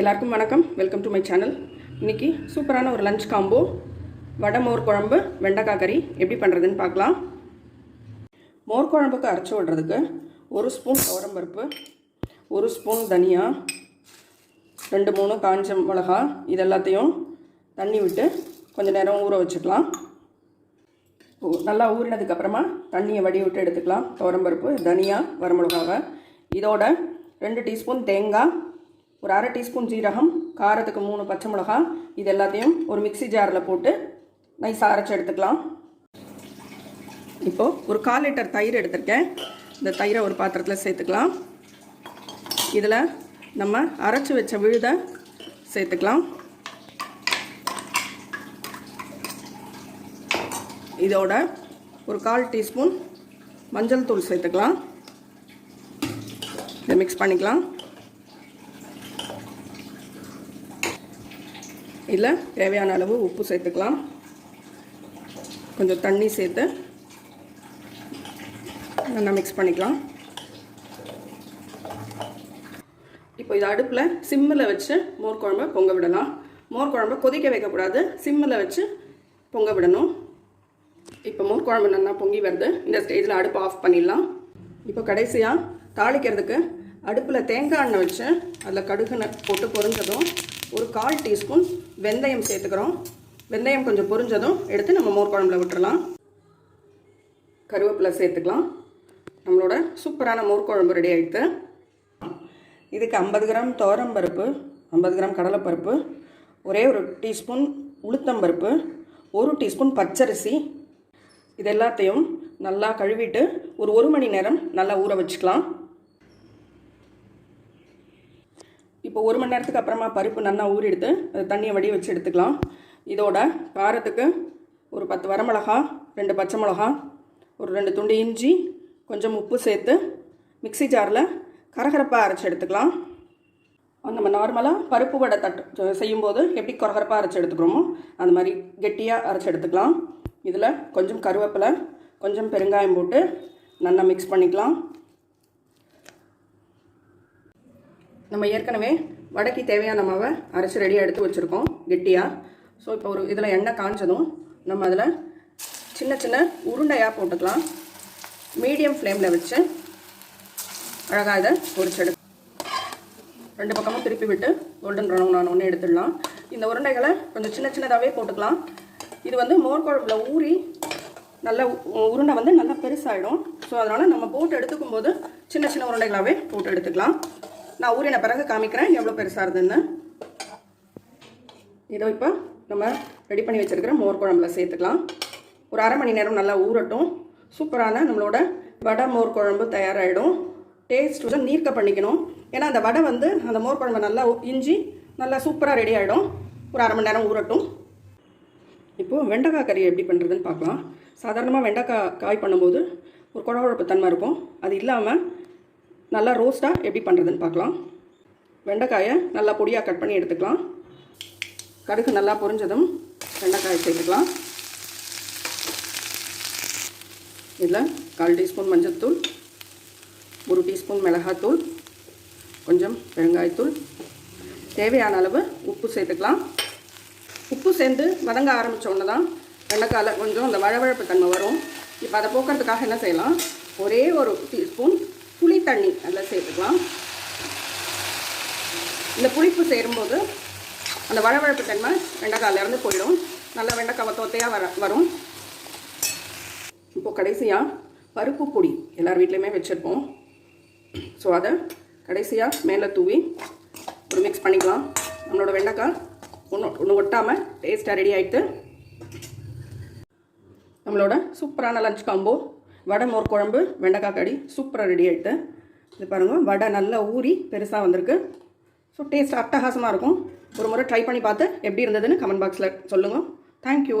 எல்லாருக்கும் வணக்கம். Welcome to my channel இன்றைக்கி சூப்பரான ஒரு லஞ்ச் காம்போ வடை மோர் குழம்பு வெண்டைக்காய் கறி. எப்படி பண்ணுறதுன்னு பார்க்கலாம். மோர் குழம்புக்கு அரைச்சி விடுறதுக்கு ஒரு ஸ்பூன் துவரம்பருப்பு ஒரு ஸ்பூன் தனியா ரெண்டு மூணு காஞ்ச மிளகா இது எல்லாத்தையும் தண்ணி விட்டு கொஞ்சம் நேரம் ஊற வச்சுக்கலாம். நல்லா ஊறினதுக்கப்புறமா தண்ணியை வடி விட்டு எடுத்துக்கலாம். துவரம்பருப்பு தனியா வரமிளகாவை இதோட ரெண்டு டீஸ்பூன் தேங்காய் ஒரு அரை டீஸ்பூன் ஜீரகம் காரத்துக்கு மூணு பச்சை மிளகா இது எல்லாத்தையும் ஒரு மிக்ஸி ஜாரில் போட்டு நைஸாக அரைச்சி எடுத்துக்கலாம். இப்போது ஒரு கால் லிட்டர் தயிர் எடுத்திருக்கேன். இந்த தயிரை ஒரு பாத்திரத்தில் சேர்த்துக்கலாம். இதில் நம்ம அரைச்சி வச்ச விழுதை சேர்த்துக்கலாம். இதோட ஒரு கால் டீஸ்பூன் மஞ்சள் தூள் சேர்த்துக்கலாம். இதை மிக்ஸ் பண்ணிக்கலாம். இல்லை தேவையான அளவு உப்பு சேர்த்துக்கலாம். கொஞ்சம் தண்ணி சேர்த்து நல்லா மிக்ஸ் பண்ணிக்கலாம். இப்போ இது அடுப்பில் சிம்மில் வச்சு மோர் குழம்பு பொங்க விடலாம். மோர் குழம்பு கொதிக்க வைக்கக்கூடாது. சிம்மில் வச்சு பொங்க விடணும். இப்போ மோர் குழம்பு நல்லா பொங்கி வருது. இந்த ஸ்டேஜில் அடுப்பு ஆஃப் பண்ணிடலாம். இப்போ கடைசியாக தாளிக்கிறதுக்கு அடுப்பில் தேங்காய் எண்ணெய் வச்சு அதில் கடுகு போட்டு பொறிஞ்சதும் ஒரு கால் டீஸ்பூன் வெந்தயம் சேர்த்துக்கிறோம். வெந்தயம் கொஞ்சம் பொரிஞ்சதும் எடுத்து நம்ம மோர் குழம்புல விட்டுறலாம். கருவேப்பிலை சேர்த்துக்கலாம். நம்மளோட சூப்பரான மோர் குழம்பு ரெடி ஆகிடுது இதுக்கு ஐம்பது கிராம் துவரம்பருப்பு ஐம்பது கிராம் கடலைப்பருப்பு ஒரே ஒரு டீஸ்பூன் உளுத்தம்பருப்பு ஒரு டீஸ்பூன் பச்சரிசி. இது எல்லாத்தையும் நல்லா கழுவிட்டு ஒரு ஒரு மணி நேரம் நல்லா ஊற வச்சுக்கலாம். இப்போ ஒரு மணி நேரத்துக்கு அப்புறமா பருப்பு நல்லா ஊறிடுத்து எடுத்து தண்ணியை வடி வச்சு எடுத்துக்கலாம். இதோட காரத்துக்கு ஒரு பத்து வரமிளகா ரெண்டு பச்சை மிளகா ஒரு ரெண்டு துண்டு இஞ்சி கொஞ்சம் உப்பு சேர்த்து மிக்ஸி ஜாரில் கரகரப்பாக அரைச்சி எடுத்துக்கலாம். நம்ம நார்மலாக பருப்பு வடை தட்டு செய்யும்போது எப்படி கொரகரப்பாக அரைச்சி எடுத்துக்கிறோமோ அந்த மாதிரி கெட்டியாக அரைச்சி எடுத்துக்கலாம். இதில் கொஞ்சம் கருவேப்பிலை கொஞ்சம் பெருங்காயம் போட்டு நல்லா மிக்ஸ் பண்ணிக்கலாம். நம்ம ஏற்கனவே வடைக்கு தேவையான மாவை அரைச்சி ரெடியாக எடுத்து வச்சுருக்கோம் கெட்டியாக ஸோ இப்போ ஒரு இதில் எண்ணெய் காஞ்சதும் நம்ம அதில் சின்ன சின்ன உருண்டையாக போட்டுக்கலாம். மீடியம் ஃப்ளேமில் வச்சு அழகாக இதை பொரிச்செடு ரெண்டு பக்கமும் திருப்பி விட்டு கோல்டன் ப்ரௌன் நான் ஒன்று எடுத்துடலாம். இந்த உருண்டைகளை கொஞ்சம் சின்ன சின்னதாகவே போட்டுக்கலாம். இது வந்து மோர் குழம்புல ஊறி நல்ல உருண்டை வந்து நல்லா பெருசாகிடும் ஸோ அதனால் நம்ம போட்டு எடுத்துக்கும் போது சின்ன சின்ன உருண்டைகளாகவே போட்டு எடுத்துக்கலாம். நான் ஊறின பிறகு காமிக்கிறேன். எவ்வளோ பெருசாக இருதுன்னு இதோ இப்போ நம்ம ரெடி பண்ணி வச்சுருக்கிற மோர் குழம்புல சேர்த்துக்கலாம். ஒரு அரை மணி நேரம் நல்லா ஊறட்டும். சூப்பரான நம்மளோட வடை மோர் குழம்பு தயாராகிடும் டேஸ்ட் வந்து நீர்க்க பண்ணிக்கணும். ஏன்னா அந்த வடை வந்து அந்த மோர் குழம்பு நல்லா இஞ்சி நல்லா சூப்பராக ரெடி ஆகிடும் ஒரு அரை மணி நேரம் ஊறட்டும். இப்போது வெண்டைக்காய் கறி எப்படி பண்ணுறதுன்னு பார்க்கலாம். சாதாரணமாக வெண்டைக்காய் காய் பண்ணும்போது ஒரு குழகுழப்பு தன்மை இருக்கும். அது இல்லாமல் நல்லா ரோஸ்ட்டாக எப்படி பண்ணுறதுன்னு பார்க்கலாம். வெண்டைக்காயை நல்லா பொடியாக கட் பண்ணி எடுத்துக்கலாம். கடுகு நல்லா பொரிஞ்சதும் வெண்டைக்காயை சேர்த்துக்கலாம். இதில் கால் டீஸ்பூன் மஞ்சள்தூள் ஒரு டீஸ்பூன் மிளகாத்தூள் கொஞ்சம் பெருங்காயத்தூள். தேவையான அளவு உப்பு சேர்த்துக்கலாம். உப்பு சேர்ந்து வதங்க ஆரம்பித்தோன்னு உடனே தான் வெண்டைக்காயில் கொஞ்சம் அந்த வழவழப்பு தன்மை வரும். இப்போ அதை போக்குறதுக்காக என்ன செய்யலாம்? ஒரே ஒரு டீஸ்பூன் புளி தண்ணி நல்லா சேர்த்துக்கலாம். இந்த புளிப்பு சேரும்போது அந்த வழவழப்பு தன்மை வெண்டைக்காயில இருந்து போயிடும். நல்லா வெண்டைக்காய் தோத்தையாக வர வரும். இப்போது கடைசியாக பருப்பு பொடி எல்லார் வீட்லேயுமே வச்சுருப்போம். ஸோ அதை கடைசியாக மேலே தூவி ஒரு மிக்ஸ் பண்ணிக்கலாம். நம்மளோட வெண்டைக்காய் ஒன்று ஒன்று ஒட்டாமல் டேஸ்ட்டாக ரெடி ஆகிட்டு நம்மளோட சூப்பரான லஞ்ச் காம்போ வடை மோர் குழம்பு வெண்டைக்காய் கடி சூப்பராக ரெடி ஆகிட்டு இது பாருங்கள் வடை நல்லா ஊறி பெருசாக வந்திருக்கு. ஸோ டேஸ்ட் அட்டகாசமாக இருக்கும். ஒரு முறை ட்ரை பண்ணி பார்த்து எப்படி இருந்ததுன்னு கமெண்ட் பாக்ஸில் சொல்லுங்கள் தேங்க்யூ